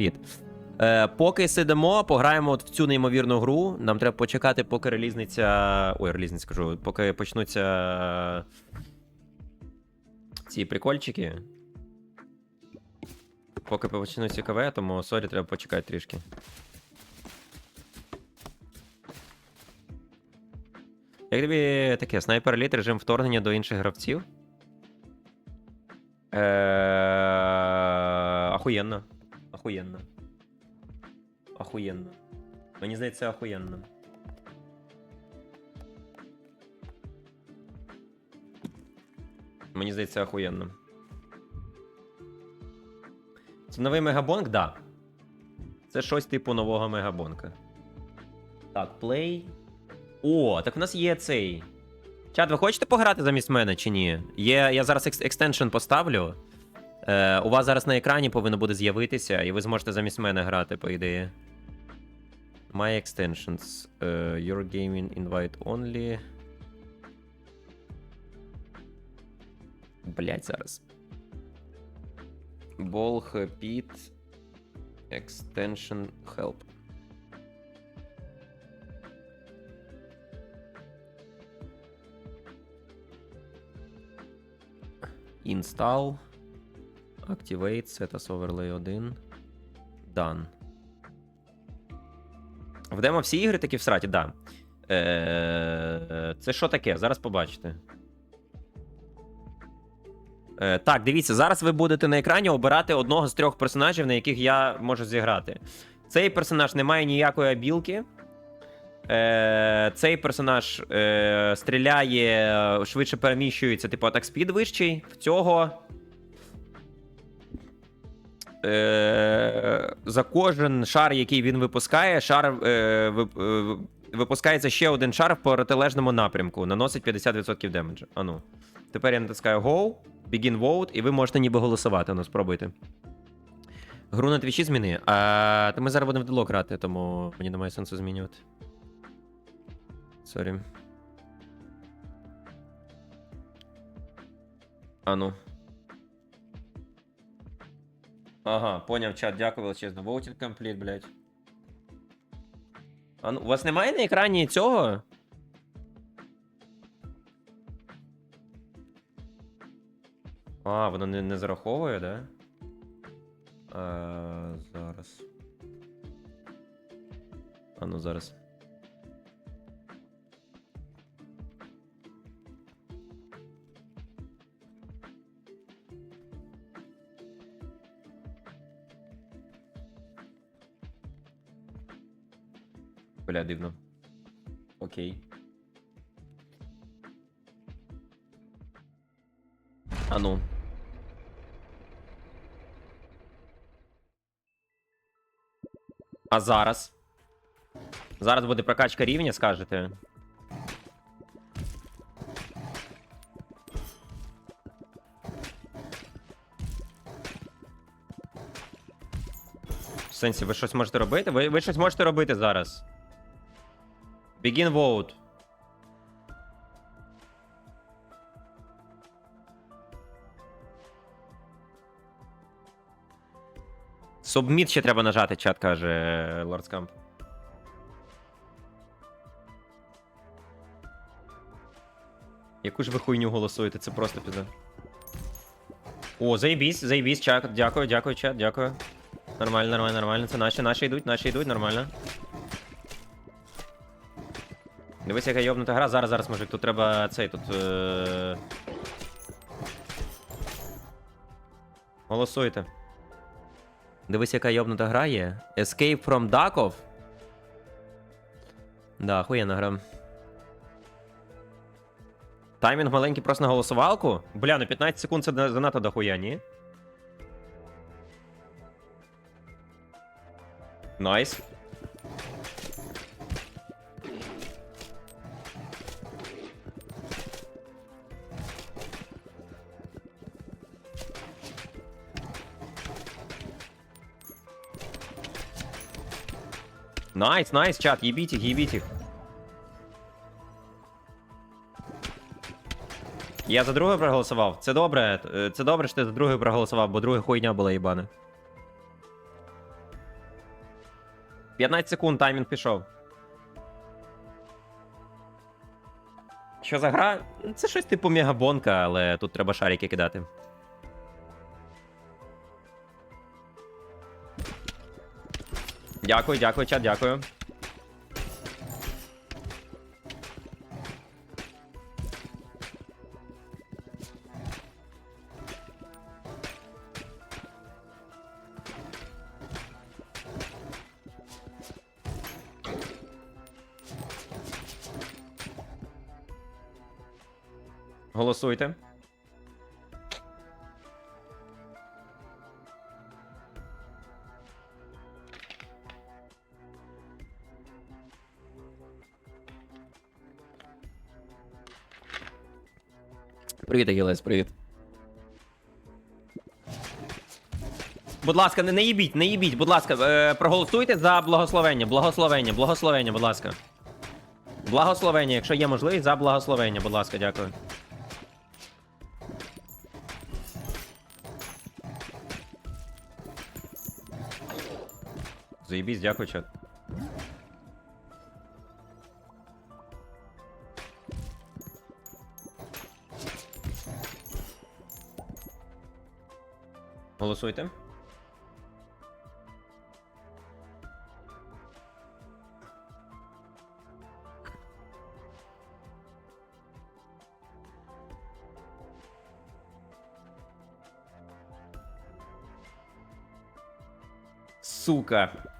Привіт. Е, поки сидимо, пограємо от в цю неймовірну гру. Нам треба почекати, поки релізниця. Ой, релізниця кажу, поки почнуться ці прикольчики. Поки почнуться КВ, тому сорі, треба почекати трішки. Як тобі таке, снайпер еліт, режим вторгнення до інших гравців? Е, Ахуєнно. Ахуєнно. Ахуєнно. Мені здається, ахуєнно. Мені здається, ахуєнно. Це новий мегабонк? Да. Це щось типу нового мегабонка. Так, плей. О, так в нас є цей. Чат, ви хочете пограти замість мене чи ні? Є, я зараз екстеншн поставлю. Е, у вас зараз на екрані повинно буде з'явитися, і ви зможете замість мене грати, по ідеї. My extensions. е, your gaming invite only. Блять, зараз. Болх Pit Extension Help. Install. Activate, Setas Overlay 1. Done. В демо всі ігри такі в сраті, да. Е, це що таке? Зараз побачите. Е, так, дивіться, зараз ви будете на екрані обирати одного з трьох персонажів, на яких я можу зіграти. Цей персонаж не має ніякої абілки. Е, цей персонаж стріляє, швидше переміщується, типу атак спід вищий. В цього. Е, за кожен шар, який він випускає, шар е, е, випускається ще один шар в протилежному напрямку. Наносить 50% демеджу. Ану. Тепер я натискаю Go, Begin Vote, і ви можете ніби голосувати. Ну, спробуйте. Гру на твічі зміни. А, то ми зараз будемо в делок грати, тому мені немає сенсу змінювати. Сорі. Ану. Ага, поняв чат, дякую величезно. Voting complete, блядь. А ну, у вас немає на екрані цього? А, воно не, не зараховує, да? А, зараз. А ну зараз. Бля, дивно. Окей. А ну. А зараз? Зараз буде прокачка рівня, скажете? В сенсі, ви щось можете робити? Ви, ви щось можете робити зараз. Begin vote. Submit ще треба нажати, чат каже Lords Camp. Яку ж ви хуйню голосуєте? Це просто піде. О, заєбісь, заєбісь, чат. Дякую, дякую, чат, дякую. Нормально, нормально, нормально. Це наші, наші йдуть, наші йдуть, нормально. Дивись, яка йобнута гра. Зараз, зараз, мужик, тут треба цей тут. Е... Голосуйте. Дивись, яка йобнута гра є. Escape from Duckov. Да, охуєнна гра. Таймінг маленький просто на голосувалку. Бля, ну 15 секунд це занадто дохуя, ні? Найс. Найс, найс, чат, їбіть їх. Я за друге проголосував. Це добре. е, Це добре, що ти за друге проголосував, бо друге хуйня була їбана. 15 секунд, таймінг пішов. Що за гра? Це щось типу мегабонка, але тут треба шарики кидати. Дякую, дякую, чат, дякую. Голосуйте. Привіт, Агілес, привіт. Будь ласка, не, їбіть, не їбіть, будь ласка, е, проголосуйте за благословення, благословення, благословення, будь ласка. Благословення, якщо є можливість, за благословення, будь ласка, дякую. Заєбісь, дякую, чат. Голосуйте. Сука.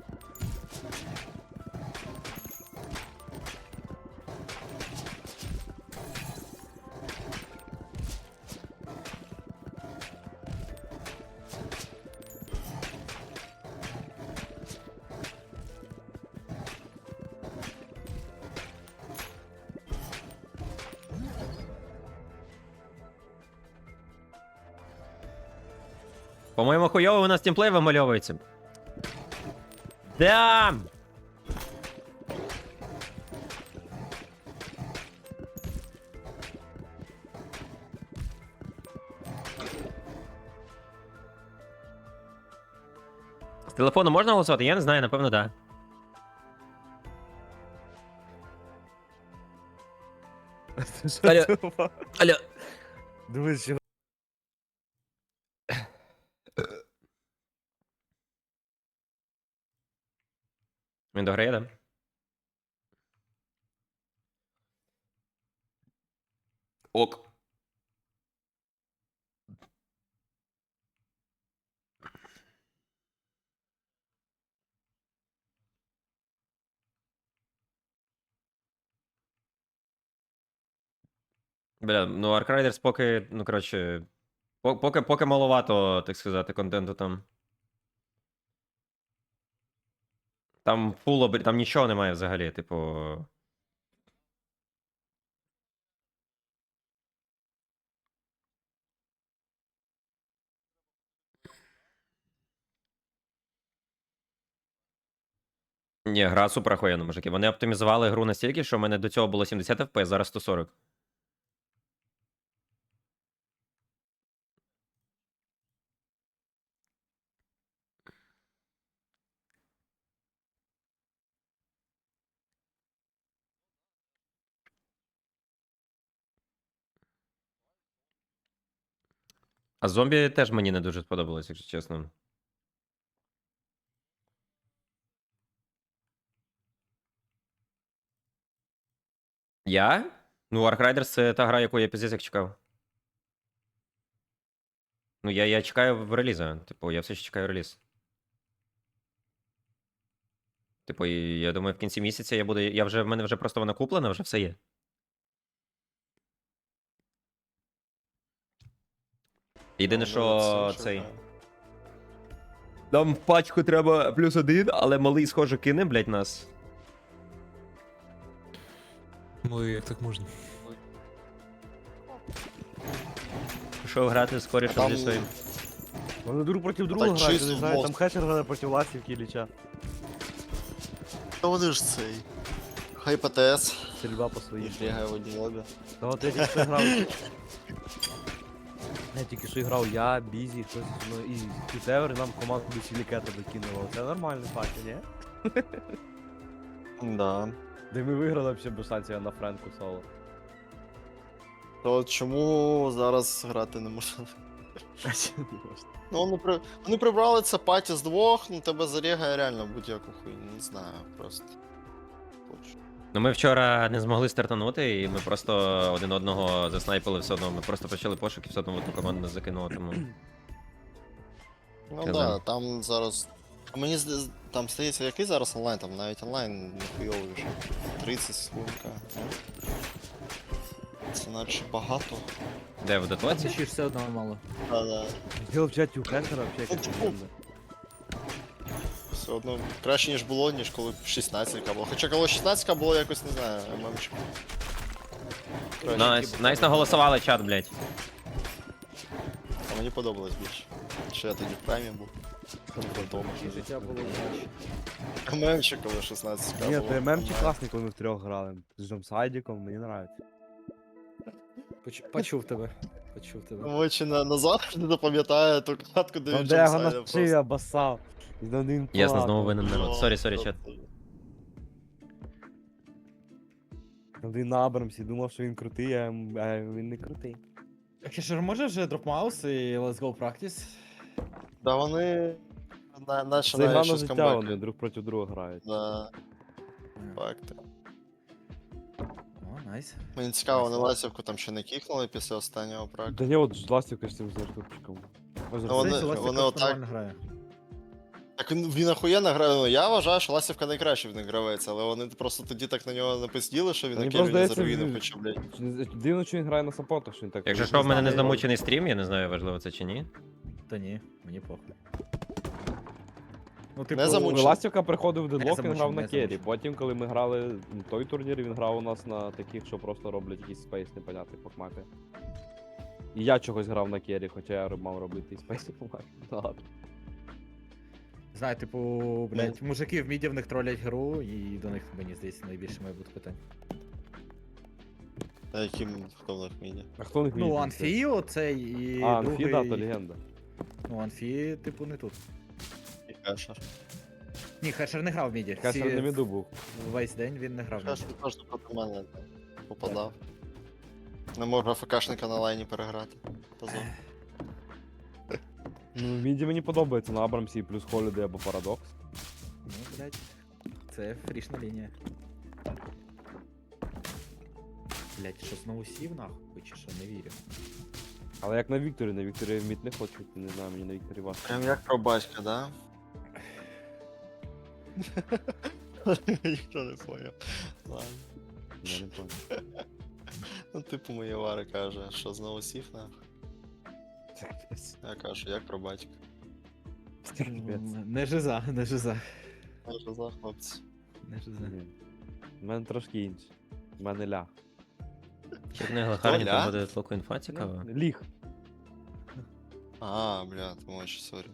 По-моєму, хуйово у нас тімплей вимальовується. Да! З телефону можна голосувати? Я не знаю, напевно, так. Да. Алло. Алло. Дивись, Він дограє, да? Ок. Бля, ну Ark Riders поки, ну коротше, по- поки, поки маловато, так сказати, контенту там. Там фул обр... там нічого немає взагалі, типу. Ні, гра супер охуєнна, мужики. Вони оптимізували гру настільки, що в мене до цього було 70 FPS, зараз 140. А зомбі теж мені не дуже сподобалось, якщо чесно. Я? Ну, Ark це та гра, яку я піздець як чекав. Ну, я, я чекаю в реліза. Типу, я все ще чекаю реліз. Типу, я думаю, в кінці місяця я буду. Я вже в мене вже просто вона куплена, вже все є. Єдине, що цей. Нам в пачку треба плюс один, але малий, схоже, кине, блядь, нас. Ну як так можна? Пішов грати скоріше Там- зі своїм. вони друг проти друга грають, чисто не знаю, там мозг. хешер грає проти ласівки Ілліча. Та вони ж цей. Хай ПТС. Стрільба по своїй. бігає в одній лобі. Та от я тільки що грав. Я тільки що грав я, Бізі, хтось, ну і Кютевер нам команду Сілікета докинуло. Це нормальний паті, ні? Да. Де ми виграли взагалі без шансів на Френку соло. То чому зараз грати не можна? Ну, вони, при... вони прибрали це паті з двох, ну тебе зарігає реально будь-яку хуйню, не знаю, просто. Хочу. Ну ми вчора не змогли стартанути, і ми просто один одного заснайпили все одно. Ми просто почали пошуки, все одно в одну команду нас закинуло, тому. Ну так, да, там зараз. А Мені зда- там стається, який зараз онлайн, там навіть онлайн не хуйовий вже. 30 схвилька. Це наче багато. Де в дотоці? Чи все одно мало. Да, да. Діло в чаті у Хешера взагалі Ну, якась тьфу. легенда. Все одно краще, ніж було, ніж коли 16 було. Хоча коли 16 було якось, не знаю, ММЧ. Найс, найс наголосували чат, блядь. А мені подобалось більше. Що я тоді в праймі був. Вдома. Життя було краще. ММЧ, коли 16 Ні, було. то ММчик класний, коли ми втрьох грали. З Джомсайдіком, мені нравиться. Поч- Почув тебе. Почув тебе. Мочі на, назавжди запам'ятає ту катку, де Там він де я його просто. шию обоссав. Ясно, знову винен народ. Сорі, сорі, чат. Ним на Абрамсі думав, що він крутий, а а він не крутий. Хешер може вже дропмаус і let's go practice? Да вони на, наче Це навіть гра на щось життя, камбек. вони друг проти друга грають. Да, факти. О, найс. Мені цікаво, вони ласівку там ще не кікнули після останнього праку. Да ні, от ж Ластівка з цим зартупчиком. Ось Ну, вони- Здається, Ластик вони просто отак- нормально грає. Так він, він охуєнно грає. Ну, я вважаю, що ласівка найкращий в них гравець, але вони просто тоді так на нього напизділи, що він Мені на просто Кельвіні здається, заруїнив, він- хоча, блядь. Дивно, що він грає на саппортах, що він так. Якщо що, в мене не замучений стрім, я не знаю, важливо це чи ні. Та ні, мені похуй. Ну, типу, Не замучений. Ластівка приходив в дедлок, він замучений, грав на не кері. замучений. Потім, коли ми грали той турнір, він грав у нас на таких, що просто роблять якийсь спейс непонятний по мапі. І я чогось грав на кері, хоча я мав робити і спейс по мапі. Ну, ладно. Знаю, типу, блядь, мужики в міді в них тролять гру, і до них, мені здається, найбільше має бути питань. А яким хто в них міні? А хто не Ну, Анфі оцей і А, Анфі, другий... да, то легенда. Ну, Анфі, типу, не тут. І Хешер. Ні, Хешер не грав в міді. Всі- на міду був. Весь день він не грав в міді. Хешер теж проти мене там попадав. Не можу АФКшника на лайні переграти. Позор. Ну, в міді мені подобається на Абрамсі плюс Холіди або Парадокс. Ну, блядь, це фрішна лінія. Блядь, що знову сів нахуй, чи що, не вірю. Але як на Вікторі, на Вікторі в мід не хочуть, не знаю, мені на Вікторі важко. Прям як про батька, да? Ніхто не поняв. Ладно. Я не понял. Ну, типу, моя Вара каже, що знову сів нахуй. Я кажу, як про батька. Не жиза, не жиза. Каже, за хлопці. Не жиза. Ні. У мене трошки інше. У мене ля. В них глахарні Оля? буде толку інфа цікаво? Ліг. А, бля, тому що сорі.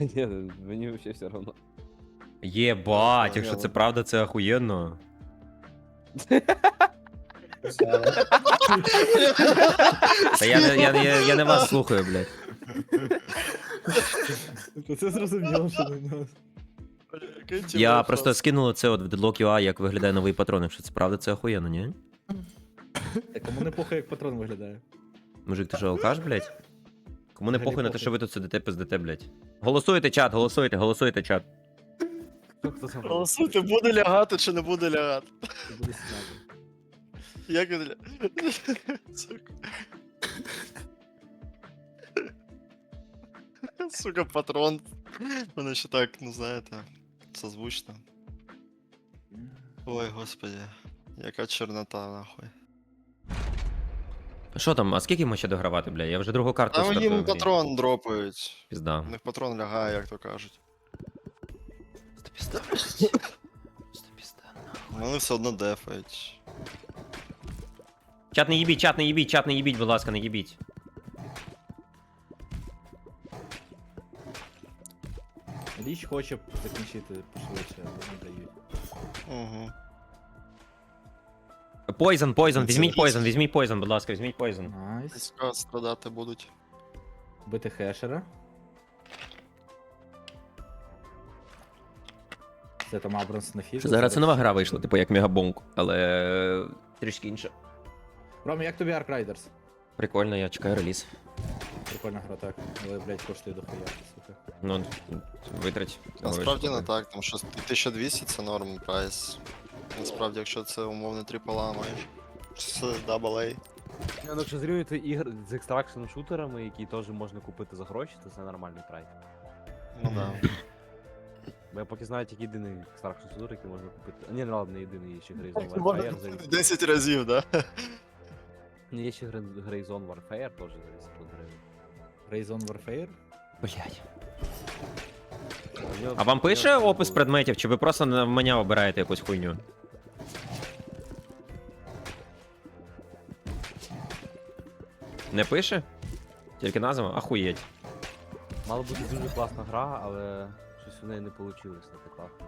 Ні, мені взагалі все одно. Єбать, якщо це правда, це охуєнно. Та я, не- я, я, я не вас слухаю, блядь. Це зрозуміло, що не Я просто скинув це от в Deadlock UA, як виглядає новий патрон. Якщо це правда, це охуєнно, ні? Так кому не похуй, як патрон виглядає. Мужик, ти що, алкаш, блядь? Кому не Взагалі похуй на те, похуй. що ви тут сидите, пиздите, блядь. Голосуйте, чат, голосуйте, голосуйте, чат. Хто це Голосуйте, буде лягати чи не буде лягати. Це буде сняти. Як він. Сука. Патрон. Воно ще так, ну знаєте, созвучно. Ой, господи. Яка чорнота, нахуй. Що там, а скільки ми ще догравати, блядь? Я вже другу карту Там стартую. їм патрон дропають. Пізда. У них патрон лягає, як то кажуть. Сто пізда. Сто пізда. Вони все одно дефають. Чат не їбіть, чат не їбіть, чат не їбіть, будь ласка, не їбіть. Ліч хоче закінчити пошвидше, але не дають. Угу. Пойзон, пойзон, Це візьміть різко. візьміть пойзон, будь ласка, візьміть пойзон. Найс. Цікаво страдати будуть. Бити хешера. Це там Абрамс на фіг. Зараз це нова гра вийшла, типу як Мегабонк, але трішки інша. Ром, як тобі Ark Riders? Прикольно, я чекаю реліз. Прикольна гра, так. Але, блядь, коштує дохуя, сука. Ну, витрать. Насправді не так, тому що 1200 це норм прайс. Насправді, якщо це умовно AAA маєш. Це AA. Ну, якщо зрівнювати ігр з екстракшн шутерами, які теж можна купити за гроші, то це нормальний прайс. Ну да. Бо я поки знаю тільки єдиний екстракшн шутер, який можна купити. Ні, ну ладно, не єдиний є ще купити 10 разів, да? Ну, Є ще Gre- Greyzone Warfare теж за 800 гривень. Rayzone Warfare? Блять. А вам пише опис предметів, чи ви просто на мене обираєте якусь хуйню? Не пише? Тільки назва? Ахуєть. Мала бути дуже класна гра, але щось у неї не вийшло так класно.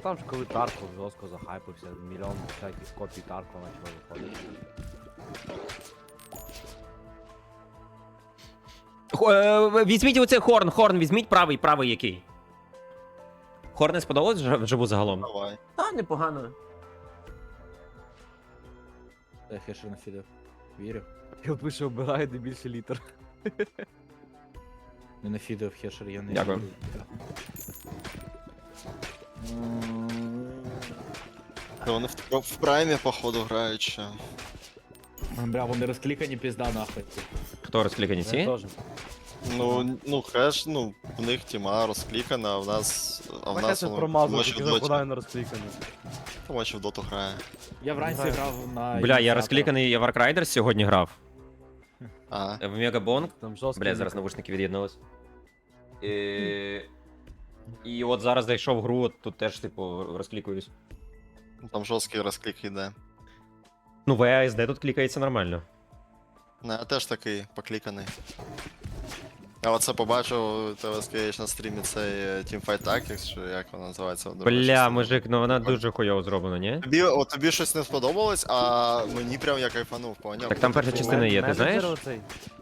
Там ж коли Тарков жорстко захайпився, мільйон всяких копій Таркова почало виходити. Хо- е, Візьміть оцей хорн, хорн, візьміть правий, правий який. Хорн не сподобалось вже- вживу загалом? Давай. А, непогано. Я хешер нафідав. Вірю. Я пише обираю де більше літер. Не нафідав хешер, я не Дякую. Та Вони в, в праймі, походу, грають ще. Бля, вони розклікані пізда нахуй. Хто розклікані ці? Ну, ну, хеш, ну, в них тіма розклікана, а в нас. А в нас це воно промазав, тільки в доті. нападаю на розклікане. В доту грає. Я вранці Граю. грав на. Бля, я розкліканий, я в Ark Riders сьогодні грав. А, В Мегабонг. Там жорстко. Бля, зараз навушники від'єднались. І... І от зараз зайшов в гру, от тут теж, типу, розклікуюсь. там жорсткий розклік іде. Ну, VASD тут клікається нормально. Не, я теж такий покліканий. Я оце побачив, тебе скажеш на стрімі цей е, Teamfight Tactics, чи як вона називається? Бля, мужик, ну вона дуже хуйово зроблена, ні? Тобі, от тобі щось не сподобалось, а мені прям я кайфанув, поняв? Так там перша частина є, ти знаєш?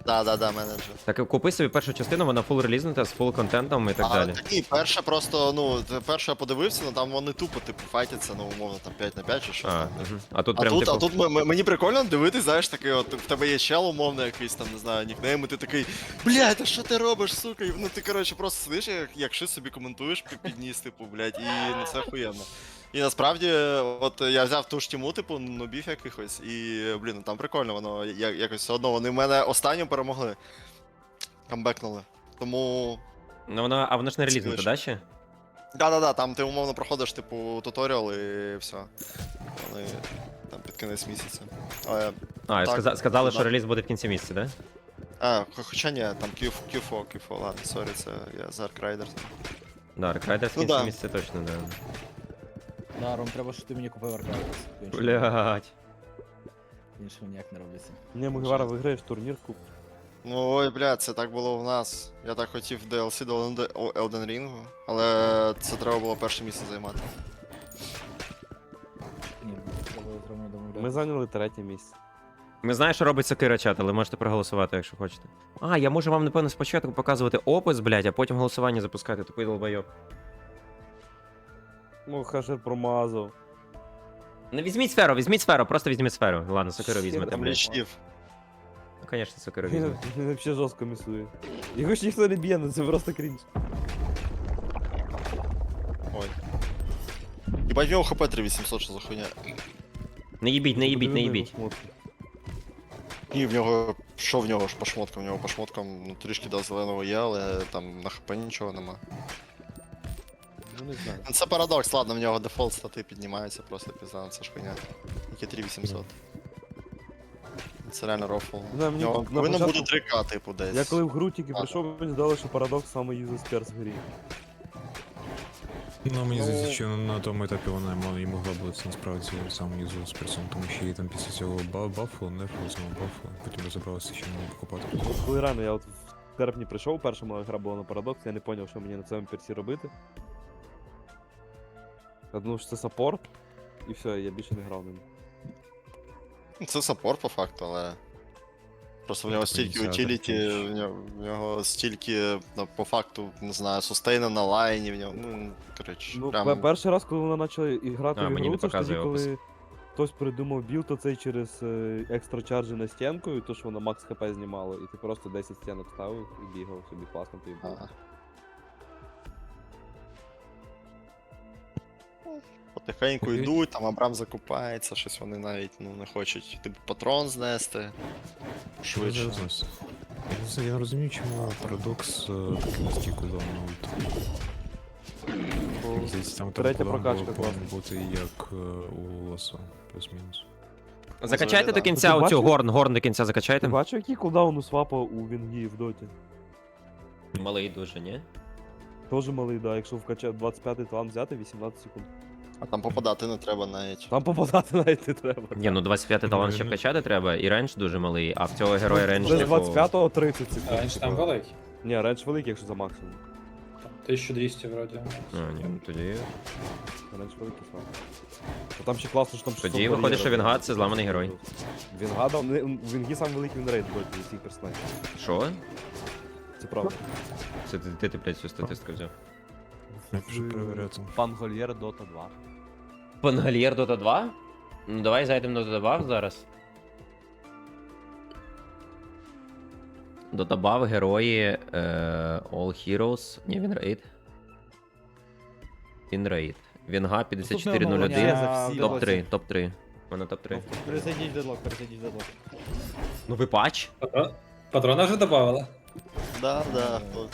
Да, да, да, менеджер. Так купи собі першу частину, вона фул релізнута з фул контентом і так а, далі. Так ні, перша просто, ну, те- перша я подивився, ну там вони тупо, типу, файтяться, ну, умовно, там 5 на 5 чи що. А, там. мгм. а тут А прям тут, типу. а тут м- м- мені прикольно дивитись, знаєш, такий, от в тебе є чел, умовно, якийсь там, не знаю, нікнейм, і ти такий, блядь, а що ти робиш, сука? Ну ти, коротше, просто сидиш, як, як щось собі коментуєш під- під типу, блядь, і ну це охуєнно. І насправді, от я взяв ту ж тіму, типу, нубів якихось, і, блін, ну там прикольно, воно я- якось все одно, вони мене останню перемогли. Камбекнули. Тому. Ну вона, а вона ж не Слиш. да, ще? Да-да-да, там ти умовно проходиш, типу, туторіал і все. Вони там під кінець місяця. Але А, Так, сказа- сказали, що да. реліз буде в кінці місяця, да? А, хоча ні, там Q, Q4, Q4, ладно, сорі, це я з Ark Riders. Да, Ark Riders в Ну кінці да. місяця точно, да. Да, Ром, треба, щоб ти мені купив Ark Riders. Блять. Іншого ніяк не робиться. Не, Мугівара виграєш турнір, куп. Ну ой, бля, це так було в нас. Я так хотів DLC до Elden- о, Elden Ring, але це треба було перше місце займати. Ні, треба зробимо домовляти. Ми зайняли третє місце. Ми знаємо, що робить Сокира чат, але можете проголосувати, якщо хочете. А, я можу вам, напевно, спочатку показувати опис, блядь, а потім голосування запускати, тупий долбойоб. Ну, хашер промазав. Не візьміть сферу, візьміть сферу, просто візьміть сферу. Ладно, Сокиру візьмете, Там блядь. лічнів. Ну, звісно, Сокиру Він, візьме. він взагалі жорстко місує. Його ж ніхто не б'є, ну це просто крінж. Ой. Єбать, в нього хп 3800, що за хуйня. Не їбіть, не їбіть, не їбіть. Ні, в нього. Що в нього ж по шмоткам? В нього по шмоткам ну, трішки до зеленого є, але там на хп нічого нема. Ну не знаю. Ну, Це парадокс, ладно, в нього дефолт стати піднімаються, просто пізна, це ж хуйня. Які 3800. Це реально рофл. Не знаю, мені нього на повинно початку- бути 3К, типу, десь. Я коли в гру тільки прийшов, мені здалося, що парадокс саме юзер перс в грі. Ну, мені Ну- здається, що на тому етапі вона і могла бути насправді саме юзу з персом, тому що її там після цього ба- бафу, нефу, цього бафу, потім розібралася, що не покупати. От коли рано я от в серпні прийшов, перша моя гра була на парадокс, я не зрозумів, що мені на цьому персі робити. Я думав, що це саппорт, і все, я більше не грав на ньому. Це саппорт по факту, але. Просто в нього стільки утіліті, в нього, в нього стільки, ну, по факту, не знаю, сустейна на лайні, в нього, ну, коротше, Ну, прям... перший раз, коли вона почала і грати А, в ігру, це ж тоді, коли опис. хтось придумав білд цей через е, екстра чарджі на стінку, і то, що вона макс хп знімала, і ти просто 10 стінок ставив і бігав собі класно тобі було. Потихеньку йдуть, там Абрам закупається, щось вони навіть ну, не хочуть, типу, патрон знести. Швидше. Я. Я не розумію, чому парадокс е, такий низький кулдаун на ульту. Здається, там третя кулдаун прокачка повинен бути як е, у Ласо, плюс-мінус. Закачайте до Ну, кінця ти оцю бачив? горн, горн до кінця Ти закачайте. бачив, який кулдаун у свапа у Вінгі в доті? Малий дуже, ні? Тоже малий, да, якщо вкачати 25-й талант взяти, 18 секунд. А там попадати не треба навіть. Там попадати навіть не треба. Ні, ну 25-й талант ще вкачати треба, і рендж дуже малий, а в цього героя рендж. Вже з типу, 25-го 30 секунд. Раніше там типу. великий. Ні, рендж великий, якщо за максимум. Там 1200 вроді. А, ні, ну тоді. Рендж великий слава. А там ще класно, що там 600 Тоді виходить, бар'єрів. що Вінга це зламаний герой. Вінга, да, не- сам великий вінрейт в доті зі всіх персонажів. Що? Це правда. Це ти, ти, ти блядь, цю статистику взяв. Я пишу перевіряти. Пан Гольєр Дота 2. Пангальєр Dota 2? Ну давай зайдемо до Dota 2 зараз. Dota 2 герої е, All Heroes. Ні, він рейд. Він рейд. Вінга 5401. Топ 3, топ 3. У мене топ 3. Перезайдіть в дедлок, перезайдіть дедлок. Ну ви патч? Патрон- Патрона вже додавала. Да, да. от,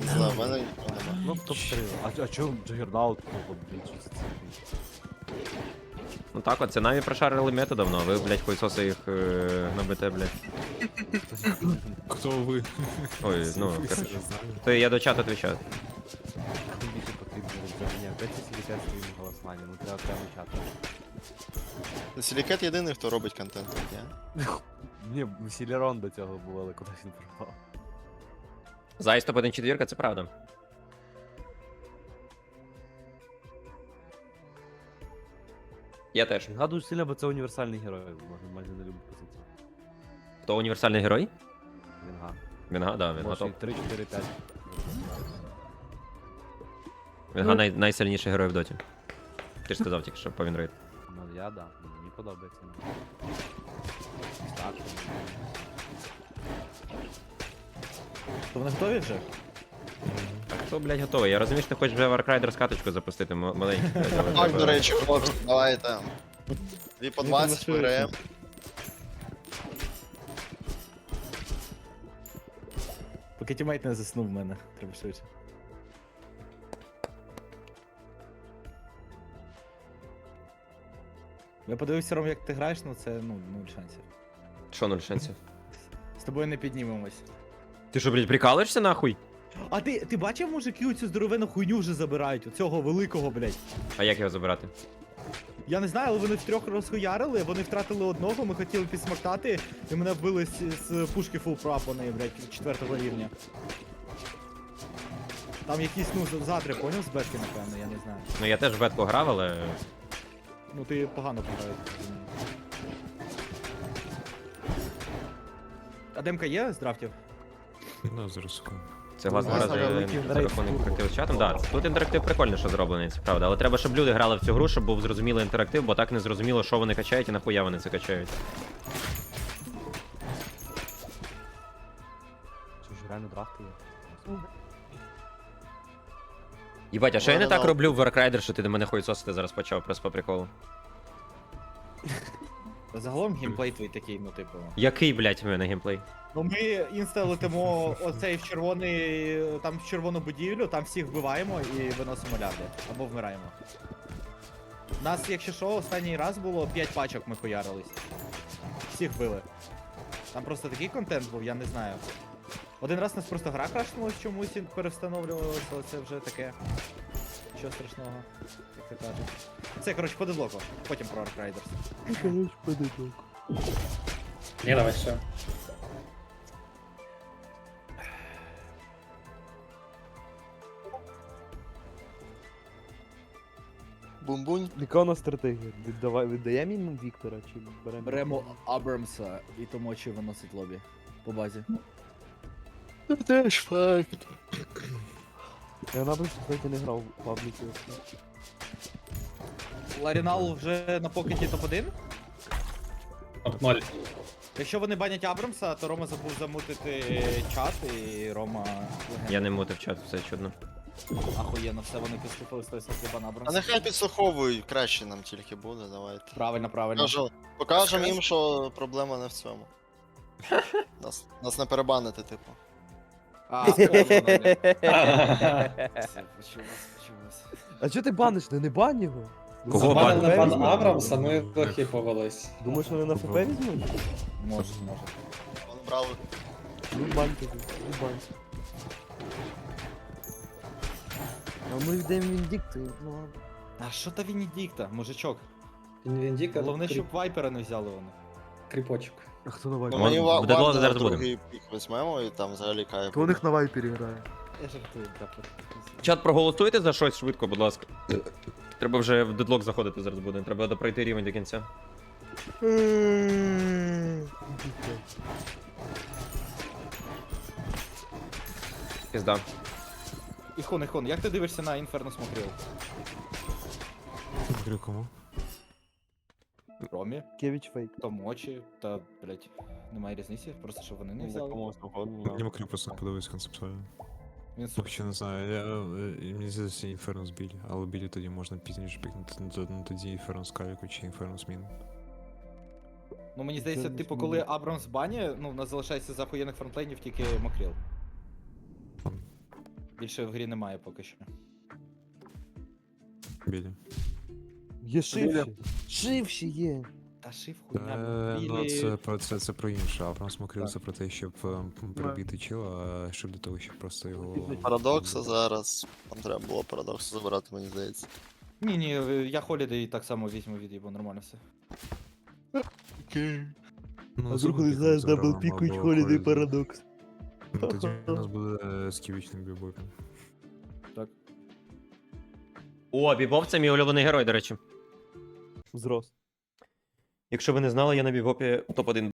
Не знаю, в мене нікого нема. Ну, топ-3. А, а чого Джагернаут? Ну. Ну так от, це наві прошарили методом, ну, а ви, блядь, хуйсоси їх е, набите, блядь. Хто ви? Ой, ну, Я знаю. То я до чату відвічаю. Тим більше потрібно розуміння. Де ці сілікет своїм голосуванням? Ну, треба прямо чат. Сілікет єдиний, хто робить контент тут, ні? Ні, Сілерон до цього був, але кудись він пропав. Зайс топ 1 четвірка, це правда. Я теж. Дуже сильно, бо це універсальний герой. Майже не любить позицію. Хто універсальний герой? Вінга. Вінга, да, Вінга Може топ. 3, 4, 5. Вінга най, найсильніший герой в доті. Ти ж сказав тільки, що по Вінрейд. Ну, я, да. Мені подобається. Так. То вони готові вже? Хто, блядь, готовий? Я розумію, що ти хочеш вже Warcry скаточку запустити м- маленьку. до речі, хлопці, давайте. Дві по 20 там лише- виграємо. Поки тімейт не заснув в мене. Треба швидше. Я подивився, Ром, як ти граєш, ну це ну, нуль шансів. Що нуль шансів? З тобою не піднімемось. Ти що, блядь, прикалуєшся нахуй? А ти, ти бачив, мужики, оцю здоровену хуйню вже забирають, оцього великого, блядь. А як його забирати? Я не знаю, але вони втрьох розхуярили, вони втратили одного, ми хотіли підсмоктати, і мене вбили з, з пушки фул прап, вони, блядь, четвертого рівня. Там якісь, ну, задри, поняв, з бешки, напевно, я не знаю. Ну я теж в бетку грав, але. Ну ти погано пограєш. А демка є з драфтів? Ну, зараз секунду. Це власне Власне, великий за рейд рахунок турбо. з чатом. Да, тут інтерактив прикольно, що зроблений, це правда. Але треба, щоб люди грали в цю гру, щоб був зрозумілий інтерактив, бо так не зрозуміло, що вони качають і нахуя вони це качають. Що ж реально драфти є? Їбать, а що я не так роблю в Warcry, що ти до мене хуйсосити зараз почав просто по приколу? Загалом геймплей твій такий, ну типу. Який, блядь, в мене геймплей? Ну ми інста летимо оцей в червоний, там в червону будівлю, там всіх вбиваємо і виносимо ляди. Або вмираємо. У Нас, якщо що, останній раз було 5 пачок ми хуярились. Всіх били. Там просто такий контент був, я не знаю. Один раз нас просто гра крашнулась чомусь і перевстановлювалося, це вже таке. Нічого страшного, як то кажуть. Це, коротше, по дедлоку, потім про Ark Riders. Ні, давай все. Бум-бунь. Яка у нас стратегія? Віддавай, віддаємо їм Віктора чи беремо? Беремо Абрамса і тому чи виносить лобі. по базі. Теж факт. Я на кстати, не грав в пабліки. Ларінал вже на покеті топ-1. Топ-0. Якщо вони банять Абрамса, то Рома забув замутити чат і Рома. Я не мутив чат, все чудно. Ахуєнно, все вони підступили 100% бан А Абрамса. нехай підслуховують, краще нам тільки буде, давайте. Правильно, правильно. Покажемо, покажемо їм, що проблема не в цьому. Нас, нас не перебанити, типу. А, спробували. А чого ти баниш? Не, не бань його. Кого Забанили бан? пан Абрамса, ми трохи повелись. Думаєш, вони на ФП візьмуть? Може, може. Вони брали. Ну бань тобі, ну бань. А ми йдемо Віндікту, ну ладно. А що та Венедикта, мужичок? Інвіндіка, Головне, кріп- щоб вайпера не взяли вони. кріпочок. А хто на Ну, вайпі? Вон- мені ва- в Дедлока Вагнера зараз буде. другий пік візьмемо і там взагалі кайф. То у них на вайпері грає. Я жартую, капець. Чат, проголосуйте за щось швидко, будь ласка. Треба вже в дедлок заходити зараз буде. Треба допройти рівень до кінця. Пізда. Іхон, Іхон, як ти дивишся на Inferno Смотрел? Говорю, кому? Ромі, Кевіч фейк. то мочі, та, блять, немає різниці, просто що вони не Ну, взяли. комусь угодно. Мені Макрю просто не подобається концептуально. Він Поки що не знаю, я, е, мені здається Інферно з білі, але білі тоді можна пізніше пікнути, ну, то- ну, тоді Інферно з кавіку чи Інферно з мін. Ну мені здається, Це типу, коли Абрамс бані, ну, в нас залишається з ахуєнних фронтлейнів тільки Макріл. Більше в грі немає поки що. Білі. Є шивші. Шивші є. Та шиф Е, хуйня, ну, білі... це, про, це, це про інше, а Макрил це про те, щоб е, перебити чила, а щоб для того, щоб просто його... Парадокса зараз. Там треба було парадокса забирати, мені здається. Ні, ні, я Холідей так само візьму від його, нормально все. Ну, А з Рубіком знаєш, дабл пікують холідей парадокс. Ну, тоді у нас буде е, сківічний бібопін. Так. О, Бібоп це мій улюблений герой, до речі. Зрос. Якщо ви не знали, я на бівопі топ-1